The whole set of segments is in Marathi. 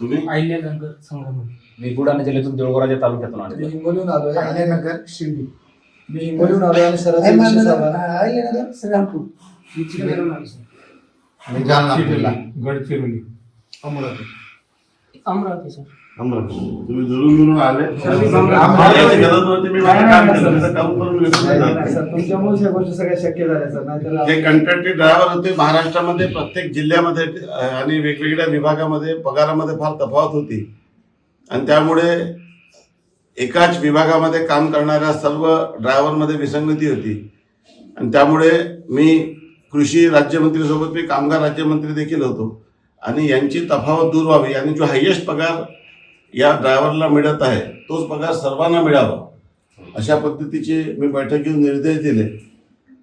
तुम्ही? अहिल्यानगर संगम मी बुलढाणा जिल्ह्यातून देऊळगाव तालुक्यातून आलो मी हिंगोलीहून आलोय. अहिल्यानगर शिर्डी. मी हिंगोलीहून आलोय आणि सरासरी विषय सांगा. अहिल्यानगर श्रीरामपूर. मी जालना. जिल्हा. गडचिरोली. अमरावती. अमरावती सर. अमरावती. तुम्ही दुरून आले. तुमच्यामुळे या गोष्टी सगळ्या शक्य झाल्या सर नाहीतर जे कंत्राटी ड्रायव्हर होते महाराष्ट्रामध्ये प्रत्येक जिल्ह्यामध्ये आणि वेगवेगळ्या विभागामध्ये पगारामध्ये फार तफावत होती. आणि त्यामुळे एकाच विभागामध्ये काम करणाऱ्या सर्व ड्रायव्हरमध्ये विसंगती होती. आणि त्यामुळे मी कृषी राज्यमंत्रीसोबत मी कामगार राज्यमंत्री देखील होतो. आणि यांची तफावत दूर व्हावी आणि जो हायेस्ट पगार या ड्रायव्हरला मिळत आहे तोच पगार सर्वांना मिळावा. अशा पद्धतीचे मी बैठकीत निर्देश दिले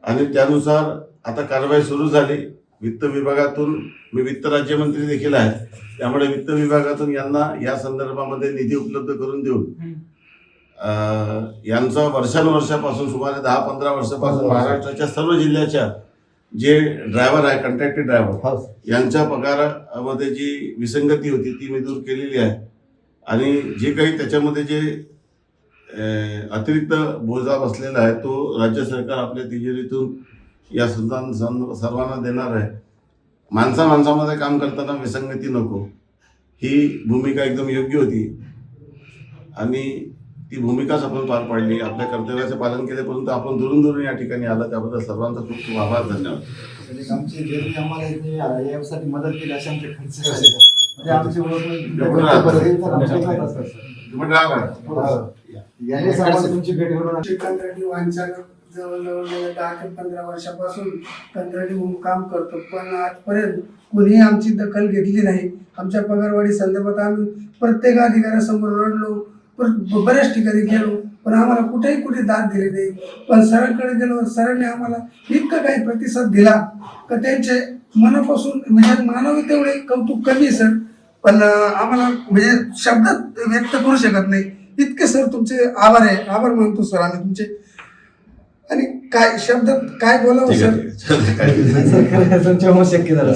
आणि त्यानुसार आता कारवाई सुरू झाली. वित्त विभागातून मी वित्त राज्यमंत्री देखील आहे त्यामुळे वित्त विभागातून यांना या संदर्भामध्ये निधी उपलब्ध करून देऊन यांचा वर्षानुवर्षापासून सुमारे दहा पंधरा वर्षापासून महाराष्ट्राच्या सर्व जिल्ह्याच्या जे ड्रायव्हर आहे कंट्रॅक्टेड ड्रायव्हर यांच्या पगारामध्ये जी विसंगती होती ती मी दूर केलेली आहे. आणि जे काही त्याच्यामध्ये जे अतिरिक्त बोजा बसलेला आहे तो राज्य सरकार आपल्या तिजोरीतून या संतान सं- सर्वांना देणार आहे. माणसा माणसामध्ये काम करताना विसंगती नको. ही भूमिका एकदम योग्य होती. आणि ती भूमिकाच आपण पार पाडली. आपल्या कर्तव्याचं पालन केले परंतु आपण दुरून दुरून या ठिकाणी आलं. त्याबद्दल सर्वांचा खूप खूप आभार. धन्यवाद. आम्हाला यासाठी मदत केली असे आमचे खर्च जवळजवळ दहा ते पंधरा वर्षापासून कंत्राटी काम करतो पण आजपर्यंत कोणीही आमची दखल घेतली नाही. आमच्या पगारवाढी संदर्भात आम्ही प्रत्येक अधिकाऱ्यासमोर रडलो पर- बऱ्याच ठिकाणी गेलो पण आम्हाला कुठेही कुठे दाद दिली नाही. पण सरांकडे गेलो सरांनी आम्हाला इतकं काही प्रतिसाद दिला का त्यांचे मनापासून म्हणजे मानवी तेवढे कौतुक कमी आहे सर. पण आम्हाला म्हणजे शब्दात व्यक्त करू शकत नाही. इतके सर तुमचे आभार आहे. आभार मानतो सर आम्ही तुमचे. आणि काय शब्दात काय बोलावं सर? शक्य झालं.